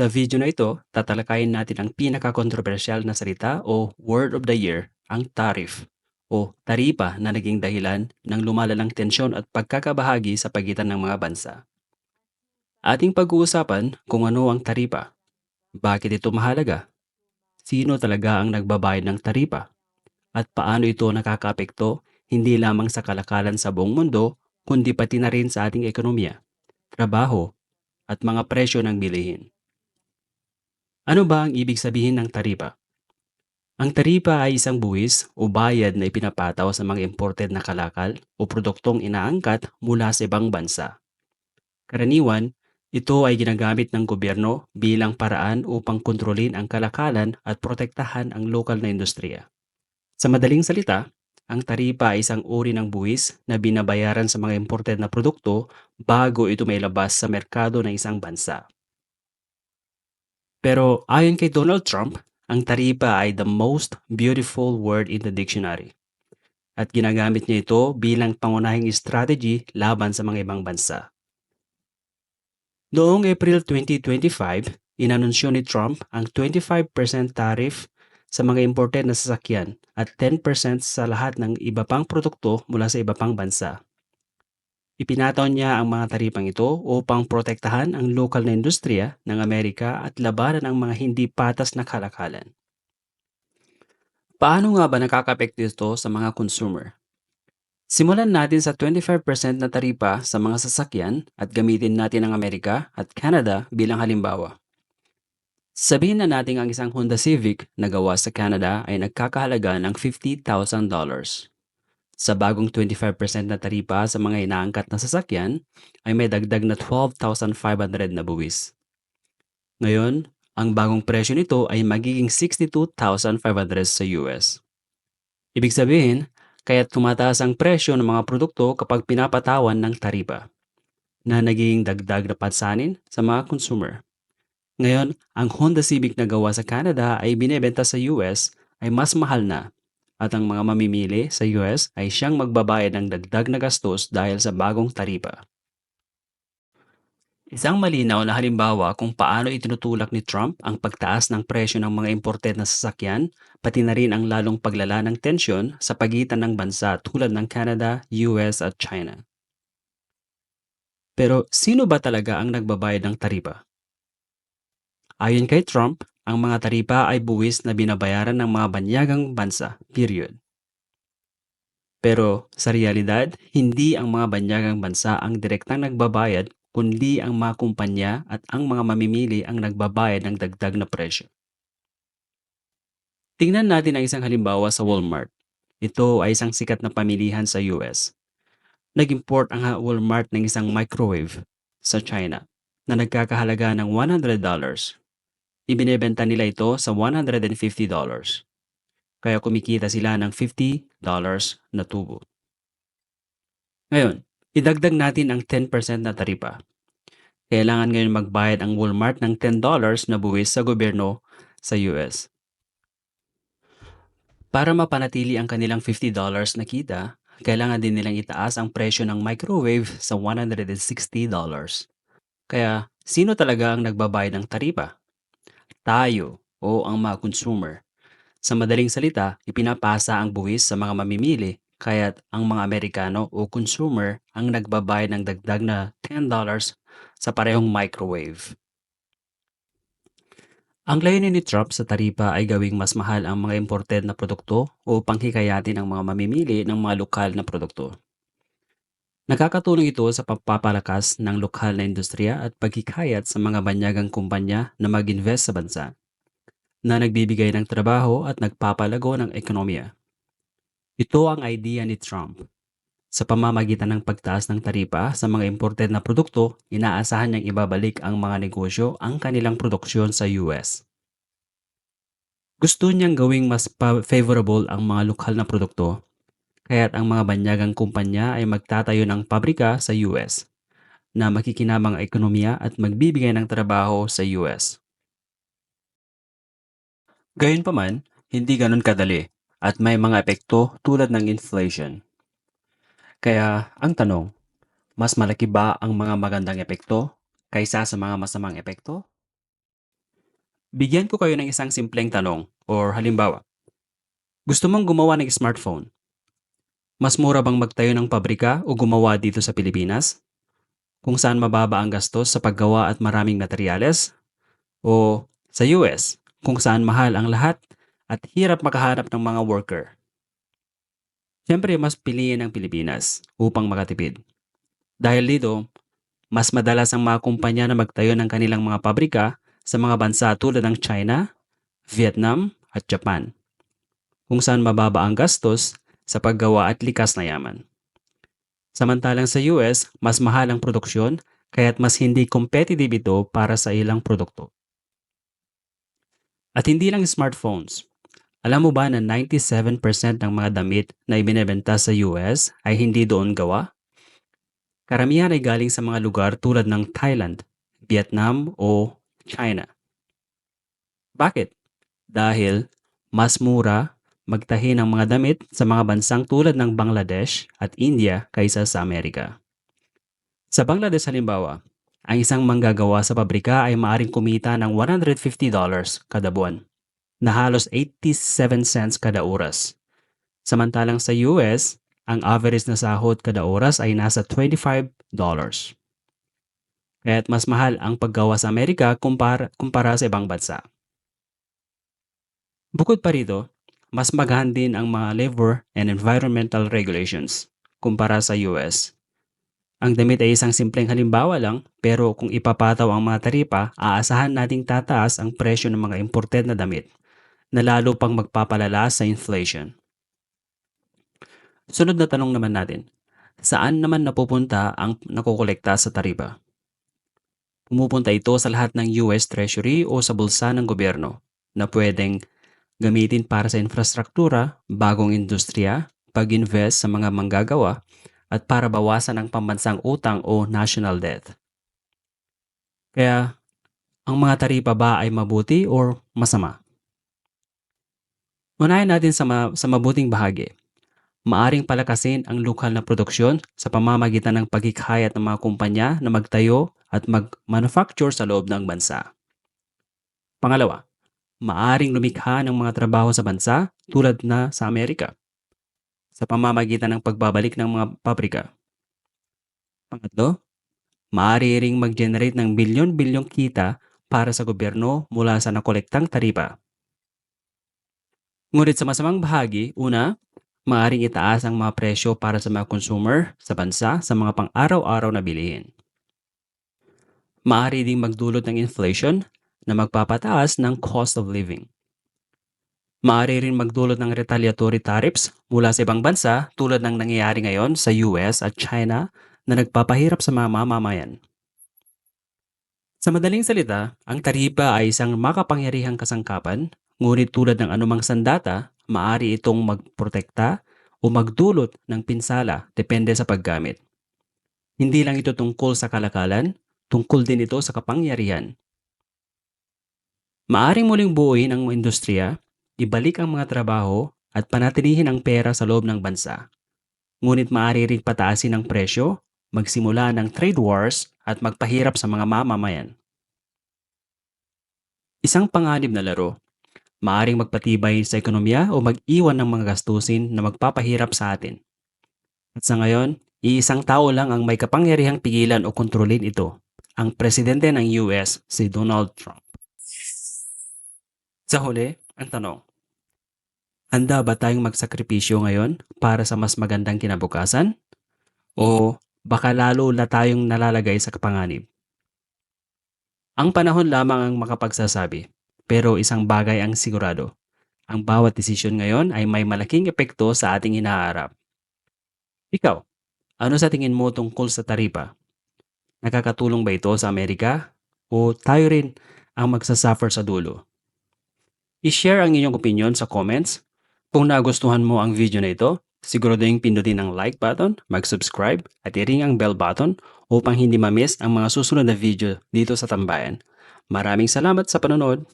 Sa video na ito, tatalakayin natin ang pinaka-kontrobersyal na salita o word of the year, ang tariff o taripa na naging dahilan ng lumalalang tensyon at pagkakabahagi sa pagitan ng mga bansa. Ating pag-uusapan kung ano ang taripa, bakit ito mahalaga, sino talaga ang nagbabayad ng taripa, at paano ito nakakaapekto hindi lamang sa kalakalan sa buong mundo, kundi pati na rin sa ating ekonomiya, trabaho, at mga presyo ng bilihin. Ano ba ang ibig sabihin ng taripa? Ang taripa ay isang buwis o bayad na ipinapataw sa mga imported na kalakal o produktong inaangkat mula sa ibang bansa. Karaniwan, ito ay ginagamit ng gobyerno bilang paraan upang kontrolin ang kalakalan at protektahan ang lokal na industriya. Sa madaling salita, ang taripa ay isang uri ng buwis na binabayaran sa mga imported na produkto bago ito may labas sa merkado ng isang bansa. Pero ayon kay Donald Trump, ang taripa ay the most beautiful word in the dictionary. At ginagamit niya ito bilang pangunahing strategy laban sa mga ibang bansa. Noong April 2025, inanunsyo ni Trump ang 25% tariff sa mga imported na sasakyan at 10% sa lahat ng iba pang produkto mula sa iba pang bansa. Ipinataw niya ang mga taripang ito upang protektahan ang lokal na industriya ng Amerika at labanan ang mga hindi patas na kalakalan. Paano nga ba nakakapekto ito sa mga consumer? Simulan natin sa 25% na taripa sa mga sasakyan at gamitin natin ang Amerika at Canada bilang halimbawa. Sabihin na natin ang isang Honda Civic na gawa sa Canada ay nagkakahalaga ng $50,000. Sa bagong 25% na taripa sa mga inaangkat na sasakyan ay may dagdag na 12,500 na buwis. Ngayon, ang bagong presyo nito ay magiging 62,500 sa US. Ibig sabihin, kaya't tumataas ang presyo ng mga produkto kapag pinapatawan ng taripa na naging dagdag na pansanin sa mga consumer. Ngayon, ang Honda Civic na gawa sa Canada ay binebenta sa US ay mas mahal na at ang mga mamimili sa US ay siyang magbabayad ng dagdag na gastos dahil sa bagong taripa. Isang malinaw na halimbawa kung paano itinutulak ni Trump ang pagtaas ng presyo ng mga imported na sasakyan, pati na rin ang lalong paglala ng tensyon sa pagitan ng bansa tulad ng Canada, US at China. Pero sino ba talaga ang nagbabayad ng taripa? Ayon kay Trump, ang mga taripa ay buwis na binabayaran ng mga banyagang bansa, period. Pero sa realidad, hindi ang mga banyagang bansa ang direktang nagbabayad kundi ang mga kumpanya at ang mga mamimili ang nagbabayad ng dagdag na presyo. Tingnan natin ang isang halimbawa sa Walmart. Ito ay isang sikat na pamilihan sa US. Nag-import ang Walmart ng isang microwave sa China na nagkakahalaga ng $100. Ibinebenta nila ito sa $150. Kaya kumikita sila ng $50 na tubo. Ngayon, Idagdag natin ang 10% na taripa. Kailangan ngayon magbayad ang Walmart ng $10 na buwis sa gobyerno sa US. Para mapanatili ang kanilang $50 na kita, kailangan din nilang itaas ang presyo ng microwave sa $160. Kaya, sino talaga ang nagbabayad ng taripa? Tayo o ang mga consumer. Sa madaling salita, ipinapasa ang buwis sa mga mamimili Kaya't ang mga Amerikano o consumer ang nagbabayad ng dagdag na $10 sa parehong microwave. Ang layunin ni Trump sa taripa ay gawing mas mahal ang mga imported na produkto upang hikayatin ang mga mamimili ng mga lokal na produkto. Nakakatulong ito sa pagpapalakas ng lokal na industriya at paghikayat sa mga banyagang kumpanya na mag-invest sa bansa na nagbibigay ng trabaho at nagpapalago ng ekonomiya. Ito ang idea ni Trump. Sa pamamagitan ng pagtaas ng taripa sa mga imported na produkto, inaasahan niyang ibabalik ang mga negosyo ang kanilang produksyon sa US. Gusto niyang gawing mas favorable ang mga lokal na produkto, kaya't ang mga banyagang kumpanya ay magtatayo ng pabrika sa US na makikinamang ekonomiya at magbibigay ng trabaho sa US. Gayunpaman, hindi ganun kadali at may mga epekto tulad ng inflation. Kaya ang tanong, mas malaki ba ang mga magandang epekto kaysa sa mga masamang epekto? Bigyan ko kayo ng isang simpleng tanong or halimbawa. Gusto mong gumawa ng smartphone? Mas mura bang magtayo ng pabrika o gumawa dito sa Pilipinas? Kung saan mababa ang gastos sa paggawa at maraming materyales? O sa US, kung saan mahal ang lahat at hirap makahanap ng mga worker? Siyempre, mas piliin ang Pilipinas upang makatipid. Dahil dito, mas madalas ang mga kumpanya na magtayo ng kanilang mga pabrika sa mga bansa tulad ng China, Vietnam at Japan, kung saan mababa ang gastos sa paggawa at likas na yaman. Samantalang sa US, mas mahal ang produksyon kaya't mas hindi competitive ito para sa ilang produkto. At hindi lang smartphones. Alam mo ba na 97% ng mga damit na ibinebenta sa US ay hindi doon gawa? Karamihan ay galing sa mga lugar tulad ng Thailand, Vietnam o China. Bakit? Dahil mas mura magtahi ng mga damit sa mga bansang tulad ng Bangladesh at India kaysa sa Amerika. Sa Bangladesh halimbawa, ang isang manggagawa sa pabrika ay maaring kumita ng $150 kada buwan na halos 87 cents kada oras. Samantalang sa US, ang average na sahod kada oras ay nasa $25. Kaya't mas mahal ang paggawa sa Amerika kumpara, kumpara sa ibang bansa. Bukod pa rito, mas magahan din ang mga labor and environmental regulations kumpara sa US. Ang damit ay isang simpleng halimbawa lang pero kung ipapataw ang mga taripa, aasahan nating tataas ang presyo ng mga imported na damit na lalo pang magpapalala sa inflation. Sunod na tanong naman natin, saan naman napupunta ang nakukolekta sa taripa? Pumupunta ito sa lahat ng US Treasury o sa bulsa ng gobyerno na pwedeng gamitin para sa infrastruktura, bagong industriya, pag-invest sa mga manggagawa, at para bawasan ang pambansang utang o national debt. Kaya, ang mga taripa ba ay mabuti or masama? Unahin natin sa, ma- sa mabuting bahagi. Maaring palakasin ang lokal na produksyon sa pamamagitan ng paghikhayat ng mga kumpanya na magtayo at mag-manufacture sa loob ng bansa. Pangalawa, maaring lumikha ng mga trabaho sa bansa tulad na sa Amerika sa pamamagitan ng pagbabalik ng mga pabrika. Pangatlo, maaari ring mag-generate ng bilyon-bilyong kita para sa gobyerno mula sa nakolektang taripa. Ngunit sa masamang bahagi, una, maaring itaas ang mga presyo para sa mga consumer sa bansa sa mga pang-araw-araw na bilihin. Maaari ding magdulot ng inflation na magpapataas ng cost of living. Maaari rin magdulot ng retaliatory tariffs mula sa ibang bansa tulad ng nangyayari ngayon sa US at China na nagpapahirap sa mga mamamayan. Sa madaling salita, ang taripa ay isang makapangyarihang kasangkapan, ngunit tulad ng anumang sandata, maaari itong magprotekta o magdulot ng pinsala depende sa paggamit. Hindi lang ito tungkol sa kalakalan, tungkol din ito sa kapangyarihan. Maaring muling buuin ang industriya, ibalik ang mga trabaho at panatilihin ang pera sa loob ng bansa. Ngunit maaari ring pataasin ang presyo, magsimula ng trade wars at magpahirap sa mga mamamayan. Isang panganib na laro, maaring magpatibay sa ekonomiya o mag-iwan ng mga gastusin na magpapahirap sa atin. At sa ngayon, iisang tao lang ang may kapangyarihang pigilan o kontrolin ito, ang presidente ng US, si Donald Trump. Sa huli, ang tanong, handa ba tayong magsakripisyo ngayon para sa mas magandang kinabukasan? O baka lalo na tayong nalalagay sa kapanganib? Ang panahon lamang ang makapagsasabi, pero isang bagay ang sigurado. Ang bawat desisyon ngayon ay may malaking epekto sa ating hinaharap. Ikaw, ano sa tingin mo tungkol sa taripa? Nakakatulong ba ito sa Amerika? O tayo rin ang magsasuffer sa dulo? I-share ang inyong opinion sa comments. Kung nagustuhan mo ang video na ito, siguraduhin pindutin ang like button, mag-subscribe at i-ring ang bell button upang hindi ma-miss ang mga susunod na video dito sa Tambayan. Maraming salamat sa panonood!